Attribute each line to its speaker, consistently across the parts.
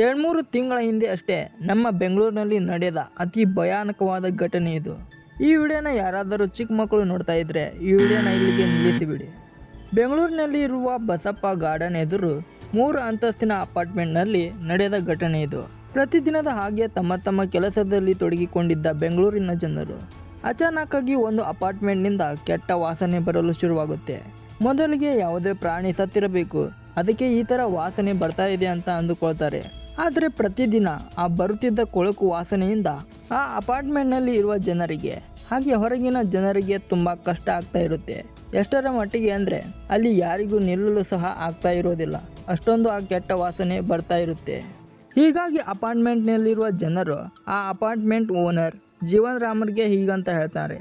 Speaker 1: ಎರಡ್ಮೂರು ತಿಂಗಳ ಹಿಂದೆ ಅಷ್ಟೇ ನಮ್ಮ ಬೆಂಗಳೂರಿನಲ್ಲಿ ನಡೆದ ಅತಿ ಭಯಾನಕವಾದ ಘಟನೆ ಇದು. ಈ ವಿಡಿಯೋನ ಯಾರಾದರೂ ಚಿಕ್ಕ ಮಕ್ಕಳು ನೋಡ್ತಾ ಇದ್ರೆ ಈ ವಿಡಿಯೋನ ಇಲ್ಲಿಗೆ ನಿಲ್ಲಿಸಿಬಿಡಿ. ಬೆಂಗಳೂರಿನಲ್ಲಿ ಇರುವ ಬಸಪ್ಪ ಗಾರ್ಡನ್ ಎದುರು ಮೂರು ಅಂತಸ್ತಿನ ಅಪಾರ್ಟ್ಮೆಂಟ್ನಲ್ಲಿ ನಡೆದ ಘಟನೆ ಇದು. ಪ್ರತಿದಿನದ ಹಾಗೆ ತಮ್ಮ ತಮ್ಮ ಕೆಲಸದಲ್ಲಿ ತೊಡಗಿಕೊಂಡಿದ್ದ ಬೆಂಗಳೂರಿನ ಜನರು ಅಚಾನಕ್ಕಾಗಿ ಒಂದು ಅಪಾರ್ಟ್ಮೆಂಟ್ನಿಂದ ಕೆಟ್ಟ ವಾಸನೆ ಬರಲು ಶುರುವಾಗುತ್ತೆ. ಮೊದಲಿಗೆ ಯಾವುದೇ ಪ್ರಾಣಿ ಸತ್ತಿರಬೇಕು, ಅದಕ್ಕೆ ಈ ಥರ ವಾಸನೆ ಬರ್ತಾ ಇದೆ ಅಂತ ಅಂದುಕೊಳ್ತಾರೆ. ಆದರೆ ಪ್ರತಿದಿನ ಆ ಬರುತ್ತಿದ್ದ ಕೊಳಕು ವಾಸನೆಯಿಂದ ಆ ಅಪಾರ್ಟ್ಮೆಂಟ್ನಲ್ಲಿ ಇರುವ ಜನರಿಗೆ, ಹಾಗೆ ಹೊರಗಿನ ಜನರಿಗೆ ತುಂಬ ಕಷ್ಟ ಆಗ್ತಾ ಇರುತ್ತೆ. ಎಷ್ಟರ ಮಟ್ಟಿಗೆ ಅಂದರೆ ಅಲ್ಲಿ ಯಾರಿಗೂ ನಿಲ್ಲಲು ಸಹ ಆಗ್ತಾ ಇರೋದಿಲ್ಲ. ಅಷ್ಟೊಂದು ಆ ಕೆಟ್ಟ ವಾಸನೆ ಬರ್ತಾ ಇರುತ್ತೆ. ಹೀಗಾಗಿ ಅಪಾರ್ಟ್ಮೆಂಟ್ನಲ್ಲಿರುವ ಜನರು, ಆ ಅಪಾರ್ಟ್ಮೆಂಟ್ ಓನರ್, ಜೀವನ್ ರಾಮರ್ಗೆ ಹೀಗಂತ ಹೇಳ್ತಾರೆ.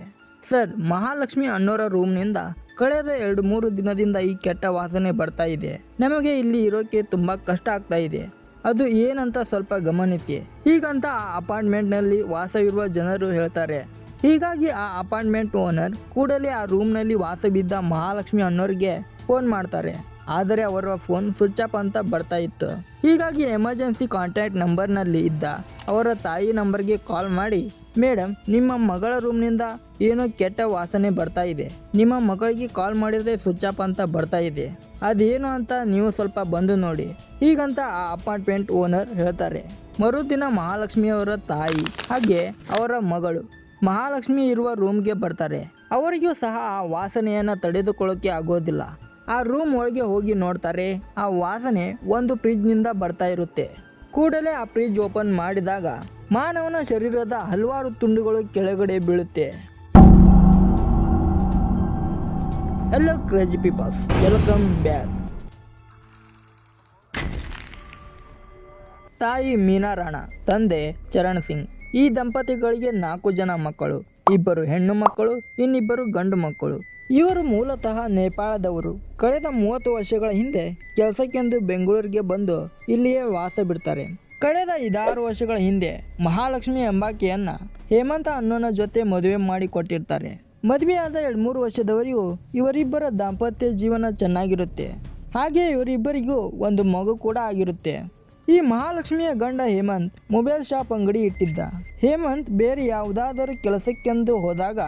Speaker 1: ಸರ್, ಮಹಾಲಕ್ಷ್ಮಿ ಅನ್ನೋರ ರೂಮ್ನಿಂದ ಕಳೆದ ಎರಡು ಮೂರು ದಿನದಿಂದ ಈ ಕೆಟ್ಟ ವಾಸನೆ ಬರ್ತಾ ಇದೆ. ನಮಗೆ ಇಲ್ಲಿ ಇರೋಕೆ ತುಂಬ ಕಷ್ಟ ಆಗ್ತಾ ಇದೆ. ಅದು ಏನಂತ ಸ್ವಲ್ಪ ಗಮನಿಸಿ. ಹೀಗಂತ ಆ ಅಪಾರ್ಟ್ಮೆಂಟ್ನಲ್ಲಿ ವಾಸವಿರುವ ಜನರು ಹೇಳ್ತಾರೆ. ಹೀಗಾಗಿ ಆ ಅಪಾರ್ಟ್ಮೆಂಟ್ ಓನರ್ ಕೂಡಲೇ ಆ ರೂಮ್ನಲ್ಲಿ ವಾಸವಿದ್ದ ಮಹಾಲಕ್ಷ್ಮಿ ಅನ್ನೋರಿಗೆ ಫೋನ್ ಮಾಡ್ತಾರೆ. ಆದರೆ ಅವರ ಫೋನ್ ಸ್ವಿಚ್ ಆಫ್ ಅಂತ ಬರ್ತಾ ಇತ್ತು. ಹೀಗಾಗಿ ಎಮರ್ಜೆನ್ಸಿ ಕಾಂಟ್ಯಾಕ್ಟ್ ನಂಬರ್ನಲ್ಲಿ ಇದ್ದ ಅವರ ತಾಯಿ ನಂಬರ್ಗೆ ಕಾಲ್ ಮಾಡಿ ಮೇಡಮ್ ನಿಮ್ಮ ಮಗಳ ರೂಮ್ನಿಂದ ಏನೋ ಕೆಟ್ಟ ವಾಸನೆ ಬರ್ತಾ ಇದೆ. ನಿಮ್ಮ ಮಗಳಿಗೆ ಕಾಲ್ ಮಾಡಿದರೆ ಸ್ವಿಚ್ ಆಫ್ ಅಂತ ಬರ್ತಾ ಇದೆ. ಅದೇನು ಅಂತ ನೀವು ಸ್ವಲ್ಪ ಬಂದು ನೋಡಿ. ಹೀಗಂತ ಆ ಅಪಾರ್ಟ್ಮೆಂಟ್ ಓನರ್ ಹೇಳ್ತಾರೆ, ಮರುದಿನ ಮಹಾಲಕ್ಷ್ಮಿಯವರ ತಾಯಿ ಹಾಗೆ ಅವರ ಮಗಳು ಮಹಾಲಕ್ಷ್ಮಿ ಇರುವ ರೂಮ್ಗೆ ಬರ್ತಾರೆ. ಅವರಿಗೂ ಸಹ ಆ ವಾಸನೆಯನ್ನು ತಡೆದುಕೊಳ್ಳೋಕೆ ಆಗೋದಿಲ್ಲ. ಆ ರೂಮ್ ಒಳಗೆ ಹೋಗಿ ನೋಡ್ತಾರೆ, ಆ ವಾಸನೆ ಒಂದು ಫ್ರಿಜ್ನಿಂದ ಬರ್ತಾ ಇರುತ್ತೆ. ಕೂಡಲೇ ಆ ಫ್ರಿಜ್ ಓಪನ್ ಮಾಡಿದಾಗ ಮಾನವನ ಶರೀರದ ಹಲವಾರು ತುಂಡುಗಳು ಕೆಳಗಡೆ ಬೀಳುತ್ತೆ. Hello crazy peoples welcome back ತಾಯಿ ಮೀನಾ ರಾಣಾ, ತಂದೆ ಚರಣ್ ಸಿಂಗ್. ಈ ದಂಪತಿಗಳಿಗೆ ನಾಲ್ಕು ಜನ ಮಕ್ಕಳು, ಇಬ್ಬರು ಹೆಣ್ಣು ಮಕ್ಕಳು, ಇನ್ನಿಬ್ಬರು ಗಂಡು ಮಕ್ಕಳು. ಇವರು ಮೂಲತಃ ನೇಪಾಳದವರು. ಕಳೆದ ಮೂವತ್ತು ವರ್ಷಗಳ ಹಿಂದೆ ಕೆಲಸಕ್ಕೆಂದು ಬೆಂಗಳೂರಿಗೆ ಬಂದು ಇಲ್ಲಿಯೇ ವಾಸ ಬಿಡ್ತಾರೆ. ಕಳೆದ ಐದಾರು ವರ್ಷಗಳ ಹಿಂದೆ ಮಹಾಲಕ್ಷ್ಮಿ ಎಂಬಾಕೆಯನ್ನ ಹೇಮಂತ ಅನ್ನೋನ ಜೊತೆ ಮದುವೆ ಮಾಡಿ ಕೊಟ್ಟಿರ್ತಾರೆ ಮದುವೆಯಾದ ಎರಡು ಮೂರು ವರ್ಷದವರೆಗೂ ಇವರಿಬ್ಬರ ದಾಂಪತ್ಯ ಜೀವನ ಚೆನ್ನಾಗಿರುತ್ತೆ. ಹಾಗೆ ಇವರಿಬ್ಬರಿಗೂ ಒಂದು ಮಗು ಕೂಡ ಆಗಿರುತ್ತೆ. ಈ ಮಹಾಲಕ್ಷ್ಮಿಯ ಗಂಡ ಹೇಮಂತ್ ಮೊಬೈಲ್ ಶಾಪ್ ಅಂಗಡಿ ಇಟ್ಟಿದ್ದ. ಹೇಮಂತ್ ಬೇರೆ ಯಾವುದಾದರೂ ಕೆಲಸಕ್ಕೆಂದು ಹೋದಾಗ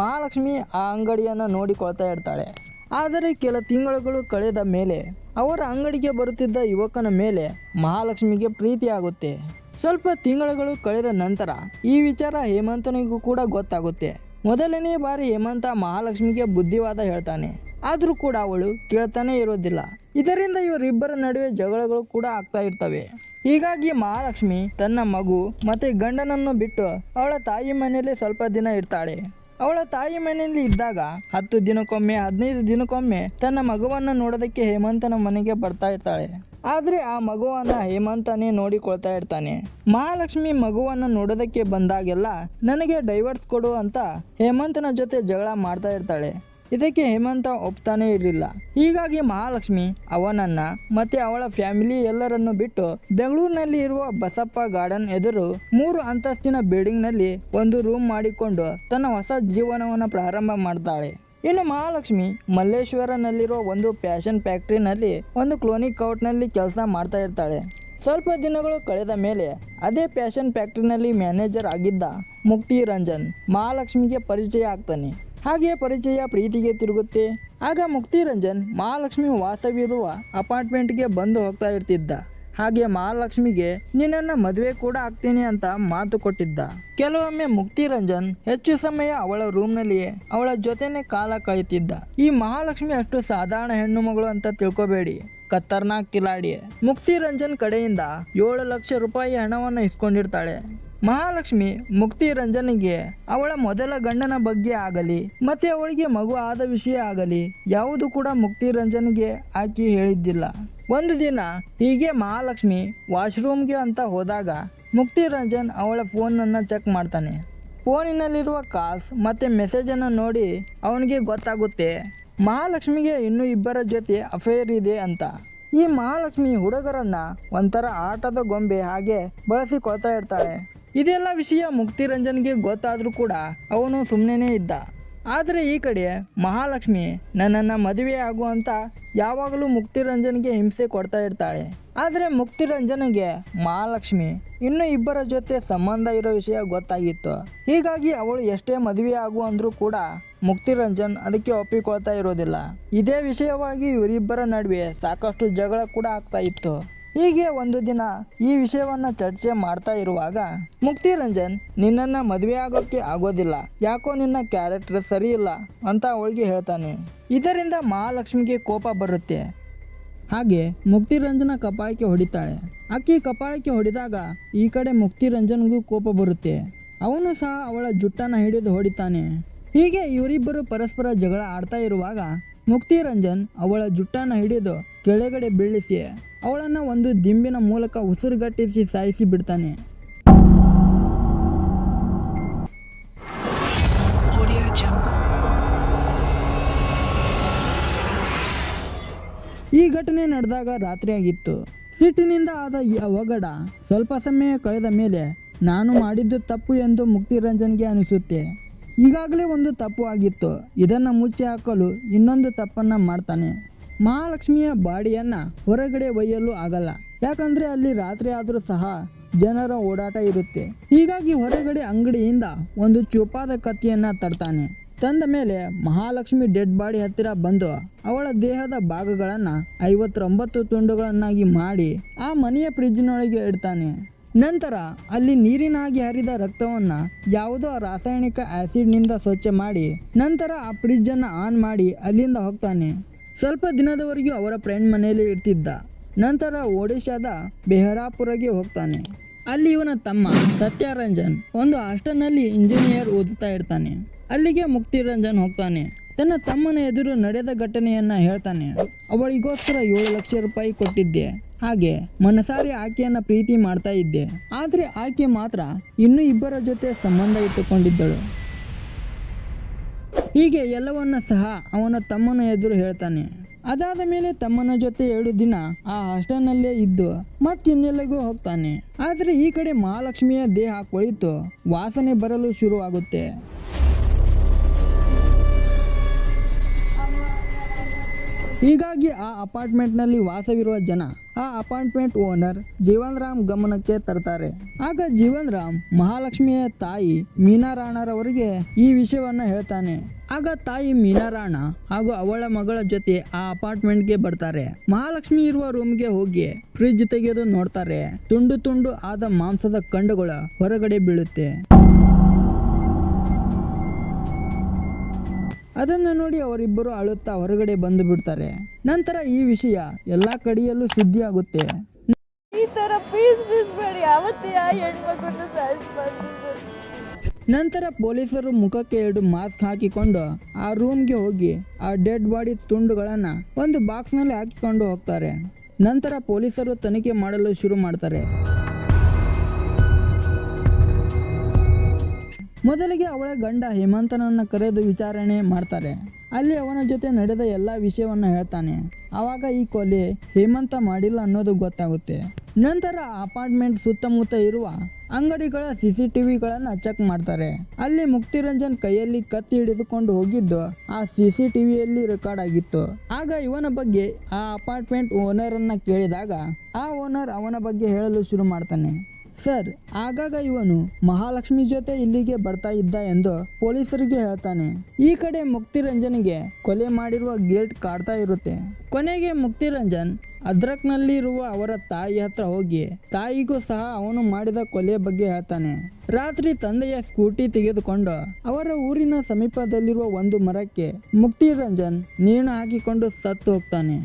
Speaker 1: ಮಹಾಲಕ್ಷ್ಮಿ ಆ ಅಂಗಡಿಯನ್ನು ನೋಡಿಕೊಳ್ತಾ ಇರ್ತಾಳೆ. ಆದರೆ ಕೆಲ ತಿಂಗಳುಗಳು ಕಳೆದ ಮೇಲೆ ಅವರ ಅಂಗಡಿಗೆ ಬರುತ್ತಿದ್ದ ಯುವಕನ ಮೇಲೆ ಮಹಾಲಕ್ಷ್ಮಿಗೆ ಪ್ರೀತಿ ಆಗುತ್ತೆ ಸ್ವಲ್ಪ ತಿಂಗಳುಗಳು ಕಳೆದ ನಂತರ ಈ ವಿಚಾರ ಹೇಮಂತನಿಗೂ ಕೂಡ ಗೊತ್ತಾಗುತ್ತೆ. ಮೊದಲನೇ ಬಾರಿ ಹೇಮಂತ ಮಹಾಲಕ್ಷ್ಮಿಗೆ ಬುದ್ಧಿವಾದ ಹೇಳ್ತಾನೆ. ಆದರೂ ಕೂಡ ಅವಳು ಕೇಳ್ತಾನೆ ಇರೋದಿಲ್ಲ. ಇದರಿಂದ ಇವರಿಬ್ಬರ ನಡುವೆ ಜಗಳಗಳು ಕೂಡ ಆಗ್ತಾ ಇರ್ತವೆ. ಹೀಗಾಗಿ ಮಹಾಲಕ್ಷ್ಮಿ ತನ್ನ ಮಗು ಮತ್ತೆ ಗಂಡನನ್ನು ಬಿಟ್ಟು ಅವಳ ತಾಯಿ ಮನೆಯಲ್ಲಿ ಸ್ವಲ್ಪ ದಿನ ಇರ್ತಾಳೆ. ಅವಳ ತಾಯಿ ಮನೆಯಲ್ಲಿ ಇದ್ದಾಗ ಹತ್ತು ದಿನಕ್ಕೊಮ್ಮೆ, ಹದಿನೈದು ದಿನಕ್ಕೊಮ್ಮೆ ತನ್ನ ಮಗುವನ್ನು ನೋಡೋದಕ್ಕೆ ಹೇಮಂತನ ಮನೆಗೆ ಬರ್ತಾ ಇರ್ತಾಳೆ. ಆದರೆ ಆ ಮಗುವನ್ನ ಹೇಮಂತನೇ ನೋಡಿಕೊಳ್ತಾ ಇರ್ತಾನೆ. ಮಹಾಲಕ್ಷ್ಮಿ ಮಗುವನ್ನ ನೋಡೋದಕ್ಕೆ ಬಂದಾಗೆಲ್ಲ ನನಗೆ ಡೈವರ್ಸ್ ಕೊಡು ಅಂತ ಹೇಮಂತನ ಜೊತೆ ಜಗಳ ಮಾಡ್ತಾ ಇರ್ತಾಳೆ. ಇದಕ್ಕೆ ಹೇಮಂತ ಒಪ್ತಾನೆ ಇರಲಿಲ್ಲ. ಹೀಗಾಗಿ ಮಹಾಲಕ್ಷ್ಮಿ, ಅವನನ್ನ ಮತ್ತೆ ಅವಳ ಫ್ಯಾಮಿಲಿ ಎಲ್ಲರನ್ನು ಬಿಟ್ಟು ಬೆಂಗಳೂರಿನಲ್ಲಿ ಇರುವ ಬಸಪ್ಪ ಗಾರ್ಡನ್ ಎದುರು ಮೂರು ಅಂತಸ್ತಿನ ಬಿಲ್ಡಿಂಗ್ನಲ್ಲಿ ಒಂದು ರೂಮ್ ಮಾಡಿಕೊಂಡು ತನ್ನ ಹೊಸ ಜೀವನವನ್ನು ಪ್ರಾರಂಭ ಮಾಡ್ತಾಳೆ. ಇನ್ನು ಮಹಾಲಕ್ಷ್ಮಿ ಮಲ್ಲೇಶ್ವರನಲ್ಲಿರುವ ಒಂದು ಫ್ಯಾಷನ್ ಫ್ಯಾಕ್ಟ್ರಿನಲ್ಲಿ ಒಂದು ಕ್ಲೋನಿಕ್ ಔಟ್ನಲ್ಲಿ ಕೆಲಸ ಮಾಡ್ತಾ ಇರ್ತಾಳೆ. ಸ್ವಲ್ಪ ದಿನಗಳು ಕಳೆದ ಮೇಲೆ ಅದೇ ಫ್ಯಾಷನ್ ಫ್ಯಾಕ್ಟ್ರಿನಲ್ಲಿ ಮ್ಯಾನೇಜರ್ ಆಗಿದ್ದ ಮುಕ್ತಿ ರಂಜನ್ ಮಹಾಲಕ್ಷ್ಮಿಗೆ ಪರಿಚಯ ಆಗ್ತಾನೆ. ಹಾಗೆ ಪರಿಚಯ ಪ್ರೀತಿಗೆ ತಿರುಗುತ್ತೆ. ಆಗ ಮುಕ್ತಿ ರಂಜನ್ ಮಹಾಲಕ್ಷ್ಮಿ ವಾಸವಿರುವ ಅಪಾರ್ಟ್ಮೆಂಟ್ಗೆ ಬಂದು ಹೋಗ್ತಾ ಇರ್ತಿದ್ದ. ಹಾಗೆ ಮಹಾಲಕ್ಷ್ಮಿಗೆ, ನಿನ್ನನ್ನು ಮದುವೆ ಕೂಡ ಆಗ್ತೀನಿ ಅಂತ ಮಾತು ಕೊಟ್ಟಿದ್ದ. ಕೆಲವೊಮ್ಮೆ ಮುಕ್ತಿ ರಂಜನ್ ಹೆಚ್ಚು ಸಮಯ ಅವಳ ರೂಮ್ನಲ್ಲಿಯೇ ಅವಳ ಜೊತೆನೆ ಕಾಲ ಕಳೆಯುತ್ತಿದ್ದ. ಈ ಮಹಾಲಕ್ಷ್ಮಿ ಅಷ್ಟು ಸಾಧಾರಣ ಹೆಣ್ಣು ಮಗಳು ಅಂತ ತಿಳ್ಕೊಬೇಡಿ. ಖತರ್ನಾಕ್ ಕಿಲಾಡಿ ಮುಕ್ತಿ ರಂಜನ್ ಕಡೆಯಿಂದ ಏಳು ಲಕ್ಷ ರೂಪಾಯಿ ಹಣವನ್ನು ಇಸ್ಕೊಂಡಿರ್ತಾಳೆ. ಮಹಾಲಕ್ಷ್ಮಿ ಮುಕ್ತಿ ರಂಜನಿಗೆ ಅವಳ ಮೊದಲ ಗಂಡನ ಬಗ್ಗೆ ಆಗಲಿ, ಮತ್ತೆ ಅವಳಿಗೆ ಮಗು ಆದ ವಿಷಯ ಆಗಲಿ, ಯಾವುದು ಕೂಡ ಮುಕ್ತಿ ರಂಜನಿಗೆ ಆಕಿ ಹೇಳಿದ್ದಿಲ್ಲ. ಒಂದು ದಿನ ಹೀಗೆ ಮಹಾಲಕ್ಷ್ಮಿ ವಾಶ್ರೂಮ್ಗೆ ಅಂತ ಹೋದಾಗ ಮುಕ್ತಿ ರಂಜನ್ ಅವಳ ಫೋನನ್ನು ಚೆಕ್ ಮಾಡ್ತಾನೆ. ಫೋನಿನಲ್ಲಿರುವ ಕಾಸ್ ಮತ್ತೆ ಮೆಸೇಜನ್ನು ನೋಡಿ ಅವನಿಗೆ ಗೊತ್ತಾಗುತ್ತೆ, ಮಹಾಲಕ್ಷ್ಮಿಗೆ ಇನ್ನೂ ಇಬ್ಬರ ಜೊತೆ ಅಫೇರ್ ಇದೆ ಅಂತ. ಈ ಮಹಾಲಕ್ಷ್ಮಿ ಹುಡುಗರನ್ನ ಒಂಥರ ಆಟದ ಗೊಂಬೆ ಹಾಗೆ ಬಳಸಿಕೊಳ್ತಾ ಇರ್ತಾಳೆ. ಇದೆಲ್ಲ ವಿಷಯ ಮುಕ್ತಿರಂಜನ್ಗೆ ಗೊತ್ತಾದರೂ ಕೂಡ ಅವನು ಸುಮ್ಮನೆ ಇದ್ದ. ಆದರೆ ಈ ಕಡೆ ಮಹಾಲಕ್ಷ್ಮಿ ನನ್ನನ್ನು ಮದುವೆ ಆಗುವಂತ ಯಾವಾಗಲೂ ಮುಕ್ತಿರಂಜನ್ಗೆ ಹಿಂಸೆ ಕೊಡ್ತಾ ಇರ್ತಾಳೆ. ಆದರೆ ಮುಕ್ತಿರಂಜನ್ಗೆ ಮಹಾಲಕ್ಷ್ಮಿ ಇನ್ನು ಇಬ್ಬರ ಜೊತೆ ಸಂಬಂಧ ಇರೋ ವಿಷಯ ಗೊತ್ತಾಗಿತ್ತು. ಹೀಗಾಗಿ ಅವಳು ಎಷ್ಟೇ ಮದುವೆ ಆಗು ಅಂದ್ರೂ ಕೂಡ ಮುಕ್ತಿರಂಜನ್ ಅದಕ್ಕೆ ಒಪ್ಪಿಕೊಳ್ತಾ ಇರೋದಿಲ್ಲ. ಇದೇ ವಿಷಯವಾಗಿ ಇವರಿಬ್ಬರ ನಡುವೆ ಸಾಕಷ್ಟು ಜಗಳ ಕೂಡ ಆಗ್ತಾ ಇತ್ತು. ಹೀಗೆ ಒಂದು ದಿನ ಈ ವಿಷಯವನ್ನ ಚರ್ಚೆ ಮಾಡ್ತಾ ಇರುವಾಗ, ಮುಕ್ತಿರಂಜನ್, ನಿನ್ನನ್ನ ಮದುವೆ ಆಗೋಕ್ಕೆ ಆಗೋದಿಲ್ಲ. ಯಾಕೋ ನಿನ್ನ ಕ್ಯಾರೆಕ್ಟರ್ ಸರಿ ಇಲ್ಲ, ಅಂತ ಅವಳಿಗೆ ಹೇಳ್ತಾನೆ. ಇದರಿಂದ ಮಹಾಲಕ್ಷ್ಮಿಗೆ ಕೋಪ ಬರುತ್ತೆ. ಹಾಗೆ ಮುಕ್ತಿರಂಜನ ಕಪಾಳಕ್ಕೆ ಹೊಡಿತಾಳೆ. ಅಕ್ಕಿ ಕಪಾಳಕ್ಕೆ ಹೊಡೆದಾಗ ಈ ಕಡೆ ಮುಕ್ತಿರಂಜನ್ಗೂ ಕೋಪ ಬರುತ್ತೆ. ಅವನು ಸಹ ಅವಳ ಜುಟ್ಟನ್ನು ಹಿಡಿದು ಹೊಡಿತಾನೆ. ಹೀಗೆ ಇವರಿಬ್ಬರು ಪರಸ್ಪರ ಜಗಳ ಆಡ್ತಾ ಇರುವಾಗ ಮುಕ್ತಿರಂಜನ್ ಅವಳ ಜುಟ್ಟನ್ನು ಹಿಡಿದು ಕೆಳಗಡೆ ಬೀಳಿಸಿ ಅವಳನ್ನು ಒಂದು ದಿಂಬಿನ ಮೂಲಕ ಉಸಿರುಗಟ್ಟಿಸಿ ಸಾಯಿಸಿ ಬಿಡ್ತಾನೆ. ಈ ಘಟನೆ ನಡೆದಾಗ ರಾತ್ರಿಯಾಗಿತ್ತು ಸಿಟ್ಟಿನಿಂದ ಆದ ಈ ಅವಘಡ ಸ್ವಲ್ಪ ಸಮಯ ಕಳೆದ ಮೇಲೆ ನಾನು ಮಾಡಿದ್ದು ತಪ್ಪು ಎಂದು ಮುಕ್ತಿರಂಜನ್ಗೆ ಅನಿಸುತ್ತೆ. ಈಗಾಗಲೇ ಒಂದು ತಪ್ಪು ಆಗಿತ್ತು. ಇದನ್ನು ಮುಚ್ಚಿ ಹಾಕಲು ಇನ್ನೊಂದು ತಪ್ಪನ್ನು ಮಾಡ್ತಾನೆ. ಮಹಾಲಕ್ಷ್ಮಿಯ ಬಾಡಿಯನ್ನ ಹೊರಗಡೆ ಒಯ್ಯಲು ಆಗಲ್ಲ. ಯಾಕಂದ್ರೆ ಅಲ್ಲಿ ರಾತ್ರಿ ಆದರೂ ಸಹ ಜನರ ಓಡಾಟ ಇರುತ್ತೆ. ಹೀಗಾಗಿ ಹೊರಗಡೆ ಅಂಗಡಿಯಿಂದ ಒಂದು ಚೂಪಾದ ಕತ್ತಿಯನ್ನ ತರ್ತಾನೆ. ತಂದ ಮೇಲೆ ಮಹಾಲಕ್ಷ್ಮಿ ಡೆಡ್ ಬಾಡಿ ಹತ್ತಿರ ಬಂದು ಅವಳ ದೇಹದ ಭಾಗಗಳನ್ನು ಐವತ್ತೊಂಬತ್ತು ತುಂಡುಗಳನ್ನಾಗಿ ಮಾಡಿ ಆ ಮನೆಯ ಫ್ರಿಜ್ನೊಳಗೆ ಇಡ್ತಾನೆ. ನಂತರ ಅಲ್ಲಿ ನೀರಿನಾಗಿ ಹರಿದ ರಕ್ತವನ್ನ ಯಾವುದೋ ರಾಸಾಯನಿಕ ಆಸಿಡ್ನಿಂದ ಸ್ವಚ್ಛ ಮಾಡಿ ನಂತರ ಆ ಫ್ರಿಜ್ಜನ್ನು ಆನ್ ಮಾಡಿ ಅಲ್ಲಿಂದ ಹೋಗ್ತಾನೆ. ಸ್ವಲ್ಪ ದಿನದವರೆಗೂ ಅವರ ಫ್ರೆಂಡ್ ಮನೆಯಲ್ಲಿ ಇರ್ತಿದ್ದ. ನಂತರ ಒಡಿಶಾದ ಬೆಹರಾಪುರಗೆ ಹೋಗ್ತಾನೆ. ಅಲ್ಲಿ ಇವನ ತಮ್ಮ ಸತ್ಯರಂಜನ್, ಒಂದು ಹಾಸ್ಟೆಲ್ನಲ್ಲಿ ಇಂಜಿನಿಯರ್ ಓದುತ್ತಾ ಇರ್ತಾನೆ. ಅಲ್ಲಿಗೆ ಮುಕ್ತಿರಂಜನ್ ಹೋಗ್ತಾನೆ. ತನ್ನ ತಮ್ಮನ ಎದುರು ನಡೆದ ಘಟನೆಯನ್ನ ಹೇಳ್ತಾನೆ. ಅವಳಿಗೋಸ್ಕರ ಏಳು ಲಕ್ಷ ರೂಪಾಯಿ ಕೊಟ್ಟಿದ್ದೆ. ಹಾಗೆ ಮನಸಾರಿ ಆಕೆಯನ್ನ ಪ್ರೀತಿ ಮಾಡ್ತಾ ಇದ್ದೆ. ಆದ್ರೆ ಆಕೆ ಮಾತ್ರ ಇನ್ನೂ ಇಬ್ಬರ ಜೊತೆ ಸಂಬಂಧ ಇಟ್ಟುಕೊಂಡಿದ್ದಳು. ಹೀಗೆ ಎಲ್ಲವನ್ನ ಸಹ ಅವನ ತಮ್ಮನ ಎದುರು ಹೇಳ್ತಾನೆ. ಅದಾದ ಮೇಲೆ ತಮ್ಮನ ಜೊತೆ ಎರಡು ದಿನ ಆ ಹಾಸ್ಟೆಲ್ನಲ್ಲೇ ಇದ್ದು ಮತ್ತಿನ್ನೆಲ್ಲಗೂ ಹೋಗ್ತಾನೆ. ಆದರೆ ಈ ಕಡೆ ಮಹಾಲಕ್ಷ್ಮಿಯ ದೇಹ ಕೊಳಿತು ವಾಸನೆ ಬರಲು ಶುರುವಾಗುತ್ತೆ. ಹೀಗಾಗಿ ಆ ಅಪಾರ್ಟ್ಮೆಂಟ್ನಲ್ಲಿ ವಾಸವಿರುವ ಜನ, ಆ ಅಪಾರ್ಟ್ಮೆಂಟ್ ಓನರ್ ಜೀವನ್ ರಾಮ್ ಗಮನಕ್ಕೆ ತರ್ತಾರೆ. ಆಗ ಜೀವನ್ ರಾಮ್ ಮಹಾಲಕ್ಷ್ಮಿಯ ತಾಯಿ ಮೀನಾರಾಣರವರಿಗೆ ಈ ವಿಷಯವನ್ನು ಹೇಳ್ತಾನೆ. ಆಗ ತಾಯಿ ಮೀನಾರಾಣ ಹಾಗೂ ಅವಳ ಮಗಳ ಜೊತೆ ಆ ಅಪಾರ್ಟ್ಮೆಂಟ್ಗೆ ಬರ್ತಾರೆ. ಮಹಾಲಕ್ಷ್ಮಿ ಇರುವ ರೂಮ್ಗೆ ಹೋಗಿ ಫ್ರಿಜ್ ತೆಗೆದು ನೋಡ್ತಾರೆ. ತುಂಡು ತುಂಡು ಆದ ಮಾಂಸದ ಕಂಡುಗಳ ಹೊರಗಡೆ ಬೀಳುತ್ತೆ. ಅದನ್ನು ನೋಡಿ ಅವರಿಬ್ಬರು ಅಳುತ್ತಾ ಹೊರಗಡೆ ಬಂದು ಬಿಡ್ತಾರೆ. ನಂತರ ಈ ವಿಷಯ ಎಲ್ಲಾ ಕಡೆಯಲ್ಲೂ ಸುದ್ದಿ ಆಗುತ್ತೆ
Speaker 2: ಈ ತರ ಪೀಸ್ ಪೀಸ್ ಬೇಡಿ. ಯಾವತ್ತೇ ಆ ಹೆಣ್ಮಕ್ಳನ್ನ ಸಾಯಿಸ್ಬಾರ್ದು
Speaker 1: ನಂತರ ಪೊಲೀಸರು ಮುಖಕ್ಕೆ ಎರಡು ಮಾಸ್ಕ್ ಹಾಕಿಕೊಂಡು ಆ ರೂಮ್ಗೆ ಹೋಗಿ ಆ ಡೆಡ್ ಬಾಡಿ ತುಂಡುಗಳನ್ನ ಒಂದು ಬಾಕ್ಸ್ನಲ್ಲಿ ಹಾಕಿಕೊಂಡು ಹೋಗ್ತಾರೆ. ನಂತರ ಪೊಲೀಸರು ತನಿಖೆ ಮಾಡಲು ಶುರು ಮಾಡ್ತಾರೆ. ಮೊದಲಿಗೆ ಅವಳ ಗಂಡ ಹೇಮಂತನನ್ನು ಕರೆದು ವಿಚಾರಣೆ ಮಾಡ್ತಾರೆ. ಅಲ್ಲಿ ಅವನ ಜೊತೆ ನಡೆದ ಎಲ್ಲ ವಿಷಯವನ್ನು ಹೇಳ್ತಾನೆ. ಆವಾಗ ಈ ಕೊಲೆ ಹೇಮಂತ ಮಾಡಿಲ್ಲ ಅನ್ನೋದು ಗೊತ್ತಾಗುತ್ತೆ. ನಂತರ ಅಪಾರ್ಟ್ಮೆಂಟ್ ಸುತ್ತಮುತ್ತ ಇರುವ ಅಂಗಡಿಗಳ ಸಿ ಸಿ ಟಿವಿಗಳನ್ನ ಚೆಕ್ ಮಾಡ್ತಾರೆ. ಅಲ್ಲಿ ಮುಕ್ತಿರಂಜನ್ ಕೈಯಲ್ಲಿ ಕತ್ತಿ ಹಿಡಿದುಕೊಂಡು ಹೋಗಿದ್ದು ಆ ಸಿ ಸಿ ಟಿವಿಯಲ್ಲಿ ರೆಕಾರ್ಡ್ ಆಗಿತ್ತು. ಆಗ ಇವನ ಬಗ್ಗೆ ಆ ಅಪಾರ್ಟ್ಮೆಂಟ್ ಓನರ್ ಅನ್ನ ಕೇಳಿದಾಗ ಆ ಓನರ್ ಅವನ ಬಗ್ಗೆ ಹೇಳಲು ಶುರು ಮಾಡ್ತಾನೆ. ಸರ್, ಆಗಾಗ ಇವನು ಮಹಾಲಕ್ಷ್ಮಿ ಜೊತೆ ಇಲ್ಲಿಗೆ ಬರ್ತಾ ಇದ್ದ ಎಂದು ಪೊಲೀಸರಿಗೆ ಹೇಳ್ತಾನೆ. ಈ ಕಡೆ ಮುಕ್ತಿರಂಜನ್ಗೆ ಕೊಲೆ ಮಾಡಿರುವ ಗಿಲ್ಟ್ ಕಾಡ್ತಾ ಇರುತ್ತೆ. ಕೊನೆಗೆ ಮುಕ್ತಿರಂಜನ್ ಅದ್ರಕ್ನಲ್ಲಿರುವ ಅವರ ತಾಯಿ ಹತ್ರ ಹೋಗಿ ತಾಯಿಗೂ ಸಹ ಅವನು ಮಾಡಿದ ಕೊಲೆ ಬಗ್ಗೆ ಹೇಳ್ತಾನೆ. ರಾತ್ರಿ ತಂದೆಯ ಸ್ಕೂಟಿ ತೆಗೆದುಕೊಂಡು ಅವರ ಊರಿನ ಸಮೀಪದಲ್ಲಿರುವ ಒಂದು ಮರಕ್ಕೆ ಮುಕ್ತಿರಂಜನ್ ನೇಣು ಹಾಕಿಕೊಂಡು ಸತ್ತು ಹೋಗ್ತಾನೆ.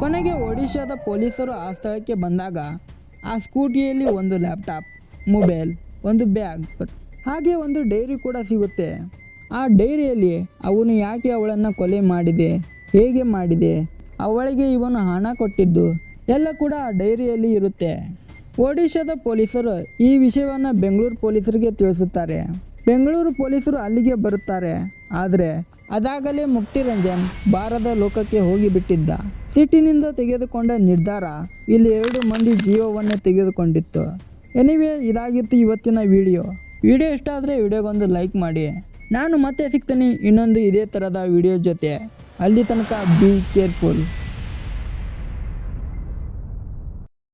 Speaker 1: ಕೊನೆಗೆ ಒಡಿಶಾದ ಪೊಲೀಸರು ಆ ಸ್ಥಳಕ್ಕೆ ಬಂದಾಗ ಆ ಸ್ಕೂಟಿಯಲ್ಲಿ ಒಂದು ಲ್ಯಾಪ್ಟಾಪ್, ಮೊಬೈಲ್, ಒಂದು ಬ್ಯಾಗ್, ಹಾಗೆ ಒಂದು ಡೈರಿ ಕೂಡ ಸಿಗುತ್ತೆ. ಆ ಡೈರಿಯಲ್ಲಿ ಅವನು ಯಾಕೆ ಅವಳನ್ನು ಕೊಲೆ ಮಾಡಿದೆ, ಹೇಗೆ ಮಾಡಿದೆ, ಅವಳಿಗೆ ಇವನು ಹಣ ಕೊಟ್ಟಿದ್ದು ಎಲ್ಲ ಕೂಡ ಆ ಡೈರಿಯಲ್ಲಿ ಇರುತ್ತೆ. ಒಡಿಶಾದ ಪೊಲೀಸರು ಈ ವಿಷಯವನ್ನು ಬೆಂಗಳೂರು ಪೊಲೀಸರಿಗೆ ತಿಳಿಸುತ್ತಾರೆ. ಬೆಂಗಳೂರು ಪೊಲೀಸರು ಅಲ್ಲಿಗೆ ಬರುತ್ತಾರೆ. ಆದರೆ ಅದಾಗಲೇ ಮುಕ್ತಿರಂಜನ್ ಬಾರದ ಲೋಕಕ್ಕೆ ಹೋಗಿಬಿಟ್ಟಿದ್ದ. ಸಿಟ್ಟಿನಿಂದ ತೆಗೆದುಕೊಂಡ ನಿರ್ಧಾರ ಇಲ್ಲಿ ಎರಡು ಮಂದಿ ಜೀವವನ್ನು ತೆಗೆದುಕೊಂಡಿತ್ತು. ಎನಿವೆ, ಇದಾಗಿತ್ತು ಇವತ್ತಿನ ವಿಡಿಯೋ. ವಿಡಿಯೋ ಇಷ್ಟ ಆದರೆ ವಿಡಿಯೋಗೊಂದು ಲೈಕ್ ಮಾಡಿ. ನಾನು ಮತ್ತೆ ಸಿಗ್ತೀನಿ ಇನ್ನೊಂದು ಇದೇ ಥರದ ವಿಡಿಯೋ ಜೊತೆ. ಅಲ್ಲಿ ತನಕ ಬಿ ಕೇರ್ಫುಲ್